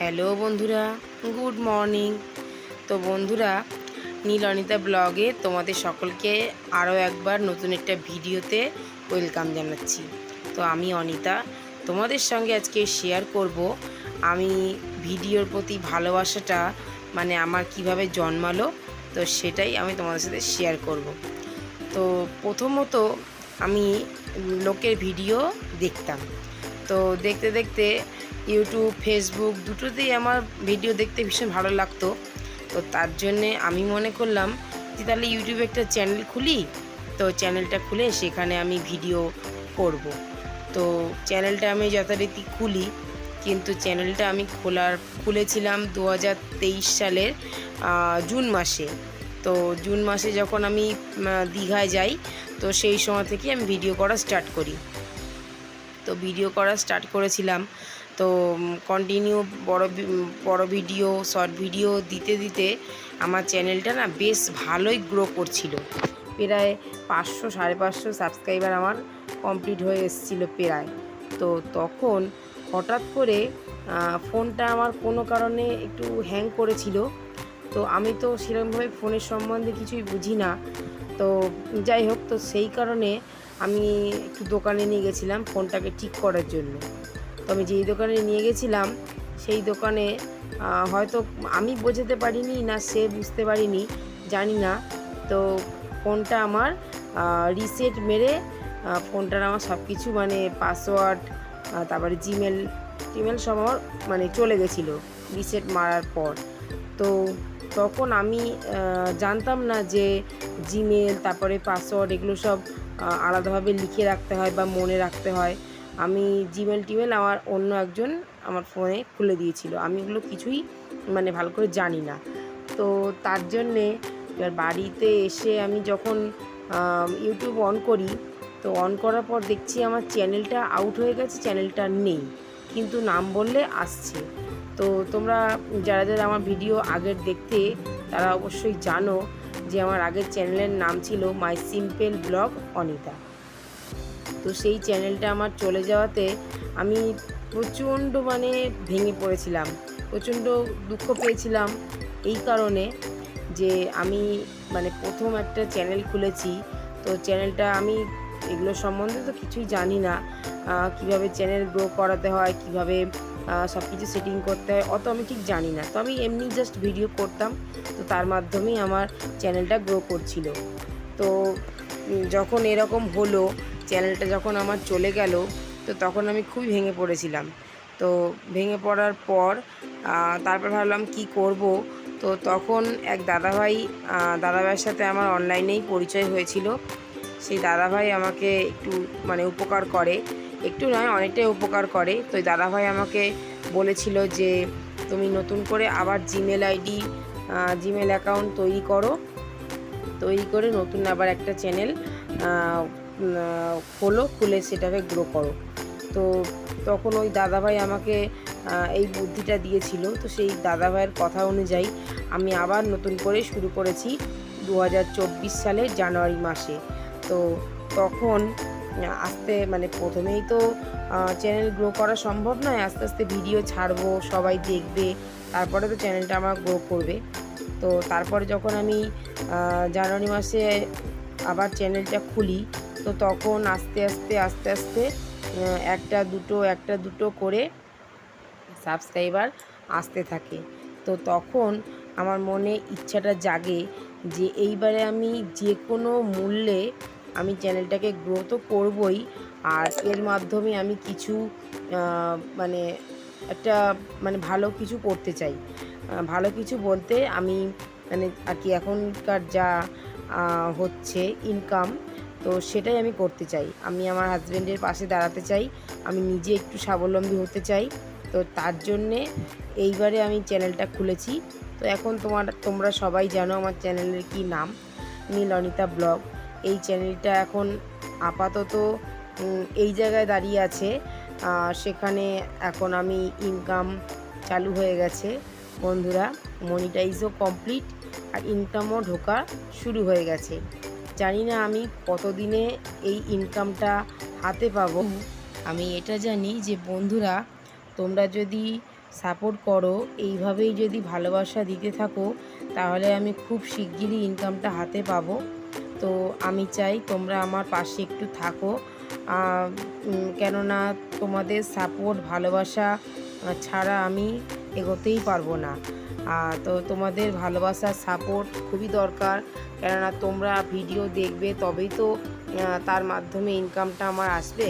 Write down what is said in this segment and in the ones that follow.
Hello বন্ধুরা, good morning. তো বন্ধুরা নীল অনিতা ব্লগে তোমাদের সকলকে আরও একবার নতুন একটা ভিডিওতে ওয়েলকাম জানাচ্ছি। তো আমি অনিতা, তোমাদের সঙ্গে আজকে শেয়ার করব আমি ভিডিওর প্রতি ভালোবাসাটা মানে আমার কীভাবে জন্মালো, তো সেটাই আমি তোমাদের সাথে শেয়ার করব। তো প্রথমত আমি লোকের ভিডিও দেখতাম। তো দেখতে দেখতে ইউটিউব ফেসবুক দুটোতেই আমার ভিডিও দেখতে ভীষণ ভালো লাগতো। তো তার জন্যে আমি মনে করলাম যে তাহলে ইউটিউবে একটা চ্যানেল খুলি। তো চ্যানেলটা খুলে সেখানে আমি ভিডিও করব। তো চ্যানেলটা আমি যথারীতি খুলি, কিন্তু চ্যানেলটা আমি খোলার, খুলেছিলাম দু হাজার তেইশ সালের জুন মাসে। তো জুন মাসে যখন আমি দীঘায় যাই, তো সেই সময় থেকে আমি ভিডিও করা স্টার্ট করি। তো ভিডিও করা স্টার্ট করেছিলাম। তো কন্টিনিউ বড় বড় ভিডিও শর্ট ভিডিও দিতে দিতে আমার চ্যানেলটা না বেশ ভালোই গ্রো করছিল। প্রায় পাঁচশো, সাড়ে পাঁচশো সাবস্ক্রাইবার আমার কমপ্লিট হয়ে এসেছিল প্রায়। তো তখন হঠাৎ করে ফোনটা আমার কোনো কারণে একটু হ্যাং করেছিল। তো আমি তো সেরকমভাবে ফোনের সম্বন্ধে কিছুই বুঝি না। তো যাই হোক, তো সেই কারণে আমি একটু দোকানে নিয়ে গেছিলাম ফোনটাকে ঠিক করার জন্য। তো আমি যেই দোকানে নিয়ে গেছিলাম, সেই দোকানে হয়তো আমি বোঝাতে পারিনি না সে বুঝতে পারিনি, জানি না। তো ফোনটা আমার রিসেট মেরে ফোনটার আমার সব কিছু মানে পাসওয়ার্ড তারপরে জিমেল, টিমেল সব আমার মানে চলে গেছিল রিসেট মারার পর। তো তখন আমি জানতাম না যে জিমেল তারপরে পাসওয়ার্ড এগুলো সব আলাদাভাবে লিখে রাখতে হয় বা মনে রাখতে হয়। আমি জিমেল টিমেল আমার অন্য একজন আমার ফোনে খুলে দিয়েছিল। আমি এগুলো কিছুই মানে ভালো করে জানি না। তো তার জন্যে এবার বাড়িতে এসে আমি যখন ইউটিউব অন করি, তো অন করার পর দেখছি আমার চ্যানেলটা আউট হয়ে গেছে চ্যানেলটা নেই। কিন্তু নাম বললে আসছে। তো তোমরা যারা যারা আমার ভিডিও আগের দেখতে, তারা অবশ্যই জানো যে আমার আগের চ্যানেলের নাম ছিল মাই সিম্পল ব্লগ অনিতা। তো সেই চ্যানেলটা আমার চলে যাওয়াতে আমি প্রচণ্ড মানে ভেঙে পড়েছিলাম, প্রচণ্ড দুঃখ পেয়েছিলাম এই কারণে যে আমি মানে প্রথম একটা চ্যানেল খুলেছি। তো চ্যানেলটা আমি এগুলো সম্বন্ধে তো কিছুই জানি না কীভাবে চ্যানেল গ্রো করাতে হয়, কীভাবে সব কিছু সেটিং করতে হয়। অত আমি ঠিক জানি না। তো আমি এমনি জাস্ট ভিডিও করতাম। তো তার মাধ্যমেই আমার চ্যানেলটা গ্রো করছিল। তো যখন এরকম হলো চ্যানেলটা যখন আমার চলে গেল, তো তখন আমি খুবই ভেঙে পড়েছিলাম। তো ভেঙে পড়ার পর তারপর ভাবলাম কি করব? তো তখন এক দাদাভাই দাদাভাইয়ের সাথে আমার অনলাইনেই পরিচয় হয়েছিল। সেই দাদাভাই আমাকে একটু মানে উপকার করে। একটু নয় অনেকটাই উপকার করে। তো দাদাভাই আমাকে বলেছিল যে, তুমি নতুন করে আবার জিমেল আইডি জিমেল অ্যাকাউন্ট তৈরি করো। তৈরি করে নতুন আবার একটা চ্যানেল খোলো, খুলে সেটাকে গ্রো করো। তো তখন ওই দাদাভাই আমাকে এই বুদ্ধিটা দিয়েছিল। তো সেই দাদাভাইয়ের কথা অনুযায়ী আমি আবার নতুন করে শুরু করেছি দু হাজার চব্বিশ সালের জানুয়ারি মাসে। তো তখন আস্তে মানে প্রথমেই তো চ্যানেল গ্রো করা সম্ভব নয়। আস্তে আস্তে ভিডিও ছাড়বো, সবাই দেখবে, তারপরে তো চ্যানেলটা আমার গ্রো করবে। তো তারপরে যখন আমি জানুয়ারি মাসে আবার চ্যানেলটা খুলি, তো তখন আস্তে আস্তে আস্তে আস্তে একটা দুটো একটা দুটো করে সাবস্ক্রাইবার আসতে থাকে। তো তখন আমার মনে ইচ্ছাটা জাগে যে এইবারে আমি যে কোনো মূল্যে আমি চ্যানেলটাকে গ্রো তো করবই, আর এর মাধ্যমে আমি কিছু মানে একটা মানে ভালো কিছু করতে চাই। ভালো কিছু বলতে আমি মানে আর কি এখনকার যা হচ্ছে ইনকাম তো সেটাই আমি করতে চাই। আমি আমার হাজব্যান্ডের পাশে দাঁড়াতে চাই, আমি নিজে একটু স্বাবলম্বী হতে চাই, তো তার জন্যে এইবারে আমি চ্যানেলটা খুলেছি। তো এখন তোমার, তোমরা সবাই জানো আমার চ্যানেলের কি নাম, নীল অনিতা ব্লগ। এই চ্যানেলটা এখন আপাতত এই জায়গায় দাঁড়িয়ে আছে। সেখানে এখন আমি ইনকাম চালু হয়ে গেছে। বন্ধুরা মনিটাইজও কমপ্লিট আর ইনকামও ঢোকা শুরু হয়ে গেছে। জানি না আমি কতদিনে এই ইনকামটা হাতে পাবো। আমি এটা জানি যে, বন্ধুরা, তোমরা যদি সাপোর্ট করো, এইভাবেই যদি ভালোবাসা দিতে থাকো, তাহলে আমি খুব শিগগিরই ইনকামটা হাতে পাবো। তো আমি চাই তোমরা আমার পাশে একটু থাকো। কেননা তোমাদের সাপোর্ট ভালোবাসা ছাড়া আমি এগোতেই পারব না। তো তোমাদের ভালোবাসার সাপোর্ট খুবই দরকার। কেননা তোমরা ভিডিও দেখবে, তবেই তো তার মাধ্যমে ইনকামটা আমার আসবে।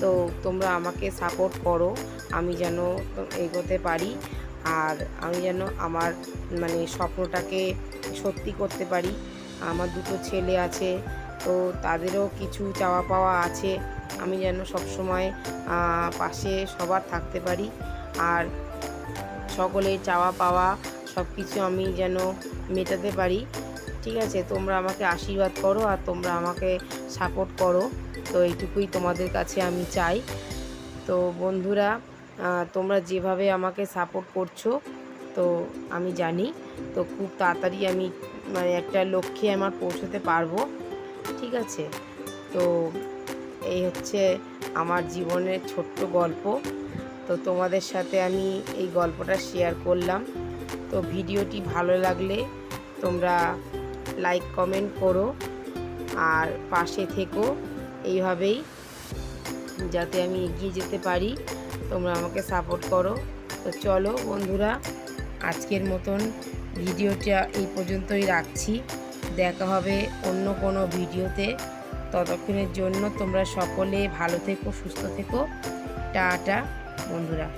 তো তোমরা আমাকে সাপোর্ট করো, আমি যেন এগোতে পারি। আর আমি যেন আমার মানে স্বপ্নটাকে সত্যি করতে পারি। আমার দুটো ছেলে আছে, তো তাদেরও কিছু চাওয়া পাওয়া আছে। আমি যেন সবসময় পাশে সবার থাকতে পারি। আর সকলের চাওয়া পাওয়া সব কিছু আমি যেন মেটাতে পারি। ঠিক আছে, তোমরা আমাকে আশীর্বাদ করো আর তোমরা আমাকে সাপোর্ট করো। তো এইটুকুই তোমাদের কাছে আমি চাই। তো বন্ধুরা তোমরা যেভাবে আমাকে সাপোর্ট করছ তো আমি জানি। তো খুব তাড়াতাড়ি আমি মানে একটা লক্ষ্যে আমার পৌঁছতে পারব। ঠিক আছে? তো এই হচ্ছে আমার জীবনের ছোট্ট গল্প। তো তোমাদের সাথে আমি এই গল্পটা শেয়ার করলাম। তো ভিডিওটি ভালো লাগলে তোমরা লাইক কমেন্ট করো। আর পাশে থেকো। এইভাবেই যাতে আমি এগিয়ে যেতে পারি। তোমরা আমাকে সাপোর্ট করো। তো চলো বন্ধুরা আজকের মতন ভিডিওটা এই পর্যন্তই রাখছি। দেখা হবে অন্য কোনো ভিডিওতে। ততক্ষণের জন্য তোমরা সকলে ভালো থেকো, সুস্থ থেকো। টাটা, বন্ধুরা।